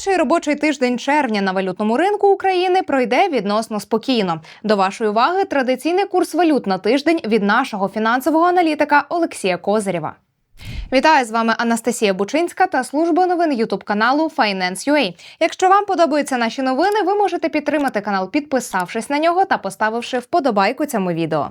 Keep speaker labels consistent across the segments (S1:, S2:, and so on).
S1: Перший робочий тиждень червня на валютному ринку України пройде відносно спокійно. До вашої уваги традиційний курс валют на тиждень від нашого фінансового аналітика Олексія Козирєва. Вітаю з вами Анастасія Бучинська та служба новин Ютуб каналу Finance.ua. Якщо вам подобаються наші новини, ви можете підтримати канал, підписавшись на нього та поставивши вподобайку цьому відео.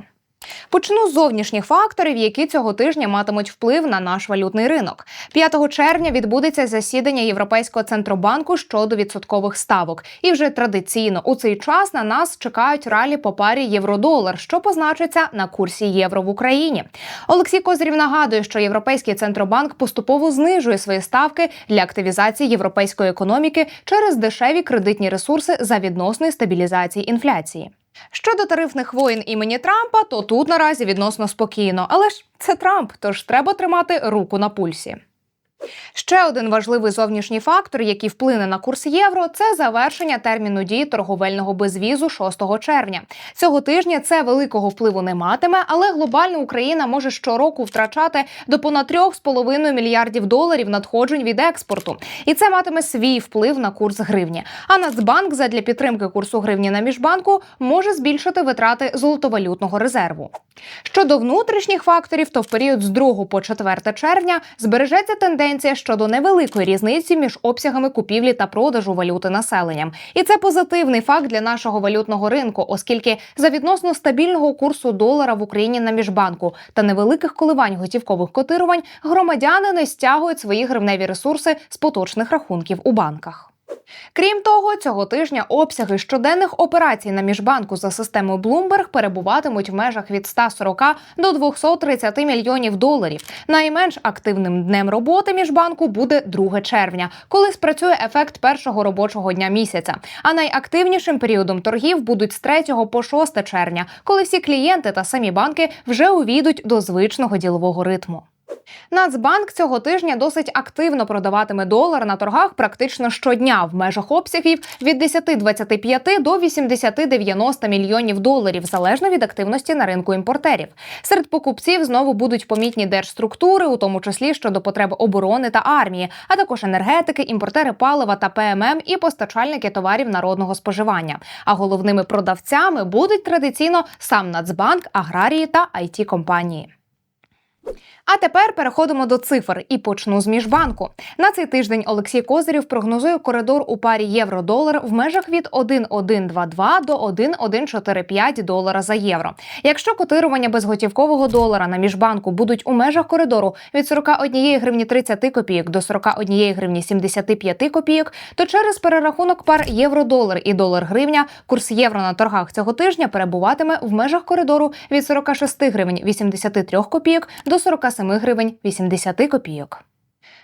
S1: Почну з зовнішніх факторів, які цього тижня матимуть вплив на наш валютний ринок. 5 червня відбудеться засідання Європейського центробанку щодо відсоткових ставок. І вже традиційно у цей час на нас чекають ралі по парі євро-долар, що позначиться на курсі євро в Україні. Олексій Козирів нагадує, що Європейський центробанк поступово знижує свої ставки для активізації європейської економіки через дешеві кредитні ресурси за відносної стабілізації інфляції. Щодо тарифних воєн імені Трампа, то тут наразі відносно спокійно. Але ж це Трамп, тож треба тримати руку на пульсі. Ще один важливий зовнішній фактор, який вплине на курс євро, це завершення терміну дії торговельного безвізу 6 червня. Цього тижня це великого впливу не матиме, але глобально Україна може щороку втрачати до понад 3,5 мільярдів доларів надходжень від експорту, і це матиме свій вплив на курс гривні. А Нацбанк задля підтримки курсу гривні на міжбанку може збільшити витрати золотовалютного резерву. Щодо внутрішніх факторів, то в період з 2 по 4 червня збережеться тенденція щодо невеликої різниці між обсягами купівлі та продажу валюти населенням. І це позитивний факт для нашого валютного ринку, оскільки за відносно стабільного курсу долара в Україні на міжбанку та невеликих коливань готівкових котирувань громадяни не стягують свої гривневі ресурси з поточних рахунків у банках. Крім того, цього тижня обсяги щоденних операцій на міжбанку за системою Bloomberg перебуватимуть в межах від 140 до 230 мільйонів доларів. Найменш активним днем роботи міжбанку буде 2 червня, коли спрацює ефект першого робочого дня місяця. А найактивнішим періодом торгів будуть з 3 по 6 червня, коли всі клієнти та самі банки вже увійдуть до звичного ділового ритму. Нацбанк цього тижня досить активно продаватиме долар на торгах практично щодня в межах обсягів від 10-25 до 80-90 мільйонів доларів, залежно від активності на ринку імпортерів. Серед покупців знову будуть помітні держструктури, у тому числі щодо потреб оборони та армії, а також енергетики, імпортери палива та ПММ і постачальники товарів народного споживання. А головними продавцями будуть традиційно сам Нацбанк, аграрії та it компанії. А тепер переходимо до цифр і почну з міжбанку. На цей тиждень Олексій Козирів прогнозує коридор у парі євро-долар в межах від 1,122 до 1,145 долара за євро. Якщо котирування безготівкового долара на міжбанку будуть у межах коридору від 41 гривні 30 копійок до 41 гривні 75 копійок, то через перерахунок пар євро-долар і долар-гривня курс євро на торгах цього тижня перебуватиме в межах коридору від 46 гривень 83 копійок до 47 гривень 80 копійок.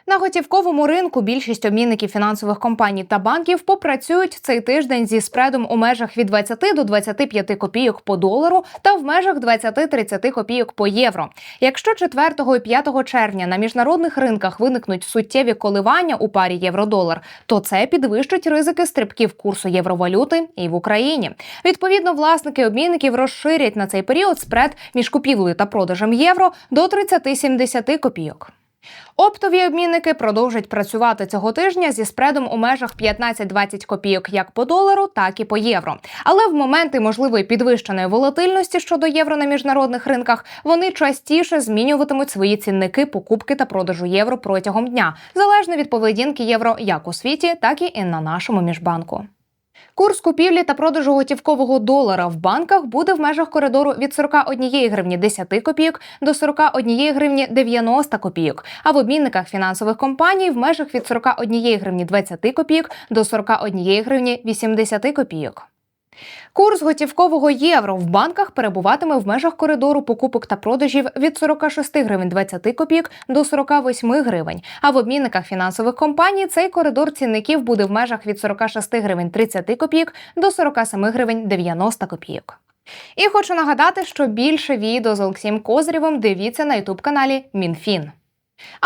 S1: На готівковому ринку більшість обмінників фінансових компаній та банків попрацюють цей тиждень зі спредом у межах від 20 до 25 копійок по долару та в межах 20-30 копійок по євро. Якщо 4 і 5 червня на міжнародних ринках виникнуть суттєві коливання у парі євро-долар, то це підвищить ризики стрибків курсу євровалюти і в Україні. Відповідно, власники обмінників розширять на цей період спред між купівлею та продажем євро до 30-70 копійок. Оптові обмінники продовжать працювати цього тижня зі спредом у межах 15-20 копійок як по долару, так і по євро. Але в моменти можливої підвищеної волатильності щодо євро на міжнародних ринках вони частіше змінюватимуть свої цінники покупки та продажу євро протягом дня, залежно від поведінки євро як у світі, так і на нашому міжбанку. Курс купівлі та продажу готівкового долара в банках буде в межах коридору від 41 гривні 10 копійок до 41 гривні 90 копійок, а в обмінниках фінансових компаній в межах від 41 гривні 20 копійок до 41 гривні 80 копійок. Курс готівкового євро в банках перебуватиме в межах коридору покупок та продажів від 46 гривень 20 копійок до 48 гривень. А в обмінниках фінансових компаній цей коридор цінників буде в межах від 46 гривень 30 копійок до 47 гривень 90 копійок. І хочу нагадати, що більше відео з Олексієм Козирєвим дивіться на ютуб каналі МінФін.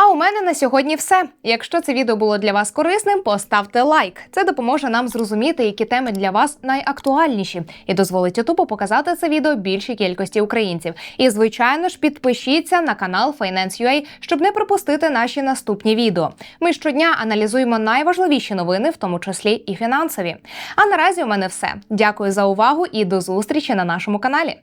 S1: А у мене на сьогодні все. Якщо це відео було для вас корисним, поставте лайк. Це допоможе нам зрозуміти, які теми для вас найактуальніші, і дозволить Ютубу показати це відео більшій кількості українців. І звичайно ж, підпишіться на канал Finance.ua, щоб не пропустити наші наступні відео. Ми щодня аналізуємо найважливіші новини, в тому числі і фінансові. А наразі у мене все. Дякую за увагу і до зустрічі на нашому каналі.